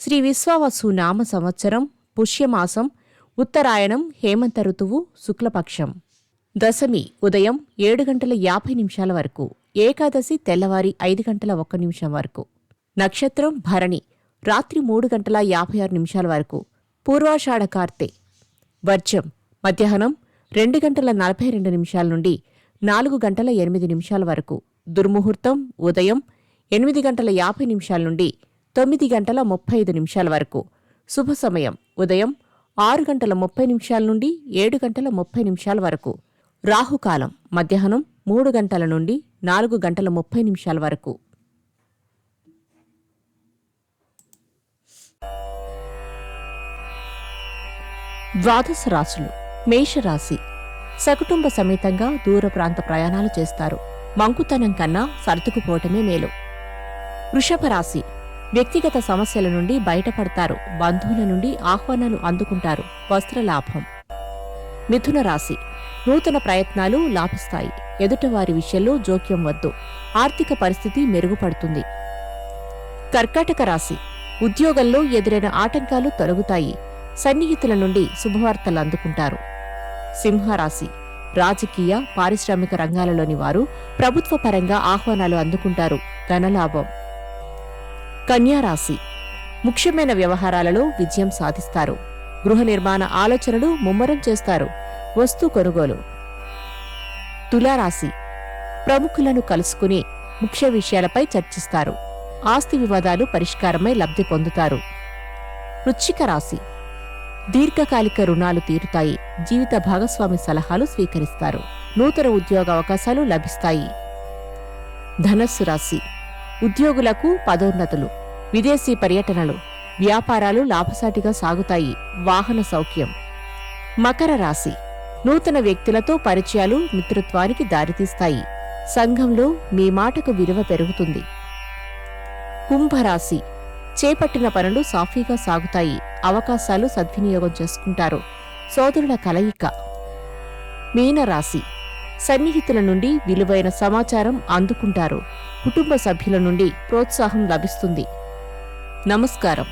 శ్రీ విశ్వావసు నామ సంవత్సరం పుష్యమాసం ఉత్తరాయణం హేమంత ఋతువు శుక్లపక్షం. దశమి ఉదయం ఏడు గంటల యాభై నిమిషాల వరకు ఏకాదశి తెల్లవారి ఐదు గంటల ఒక్క నిమిషం వరకు. నక్షత్రం భరణి రాత్రి మూడు గంటల యాభై ఆరు నిమిషాల వరకు. పూర్వాషాఢ కార్తె. వర్జం మధ్యాహ్నం రెండు గంటల నలభై రెండు నిమిషాల నుండి నాలుగు గంటల ఎనిమిది నిమిషాల వరకు. దుర్ముహూర్తం ఉదయం ఎనిమిది గంటల యాభై నిమిషాల నుండి తొమ్మిది గంటల ముప్పై ఐదు నిమిషాల వరకు. శుభ సమయం. ఉదయం ఆరు గంటల ముప్పై నిమిషాల నుండి ఏడు గంటల ముప్పై నిమిషాల వరకు. రాహుకాలం. మధ్యాహ్నం మూడు గంటల నుండి నాలుగు గంటల ముప్పై నిమిషాల వరకు. ద్వాదశ రాశులు. మేషరాశి. సకుటుంబ సమేతంగా దూర ప్రాంత ప్రయాణాలు చేస్తారు. మంకుతనం కన్నా సర్దుకుపోవటమే మేలు. వృషభ రాశి. వ్యక్తిగత సమస్యల నుండి బయటపడతారు. బంధువుల నుండి ఆహ్వానాలు అందుకుంటారు. వస్త్రలాభం. మిథున రాశి. నూతన ప్రయత్నాలు లాభిస్తాయి. ఎదుటవారి విషయంలో జోక్యం వద్దు. ఆర్థిక పరిస్థితి మెరుగుపడుతుంది. కర్కాటక రాశి. ఉద్యోగంలో ఎదురైన ఆటంకాలు తొలగుతాయి. సన్నిహితుల నుండి శుభవార్తలు అందుకుంటారు. సింహరాశి. రాజకీయ పారిశ్రామిక రంగాలలోని వారు ప్రభుత్వ పరంగా ఆహ్వానాలు అందుకుంటారు. ధనలాభం. కన్యారాశి. ముఖ్యమైన వ్యవహారాలలో విజయం సాధిస్తారు. గృహ నిర్మాణ ఆలోచనలు ముమ్మరం చేస్తారు. వస్తు కొనుగోలు. తులారాశి. ప్రముఖులను కలుసుకుని ముఖ్య విషయాలపై చర్చిస్తారు. ఆస్తి వివాదాలు పరిష్కారమై లబ్ధి పొందుతారు. వృచ్చిక రాశి. దీర్ఘకాలిక రుణాలు తీరుతాయి. జీవిత భాగస్వామి సలహాలు స్వీకరిస్తారు. నూతన ఉద్యోగ అవకాశాలు లభిస్తాయి. ధనస్సు రాశి. ఉద్యోగులకు పదోన్నతులు. విదేశీ పర్యటనలు వ్యాపారాలు లాభసాటిగా సాగుతాయి. వాహన సౌఖ్యం. మకర రాశి. నూతన వ్యక్తులతో పరిచయాలు మిత్రత్వానికి దారితీస్తాయి. సంఘంలో మీ మాటకు విలువ పెరుగుతుంది. కుంభరాశి. చేపట్టిన పనులు సాఫీగా సాగుతాయి. అవకాశాలు సద్వినియోగం చేసుకుంటారు. సోదరుల కలయిక. మీనరాశి. సన్నిహితుల నుండి విలువైన సమాచారం అందుకుంటారు. కుటుంబ సభ్యుల నుండి ప్రోత్సాహం లభిస్తుంది. నమస్కారం.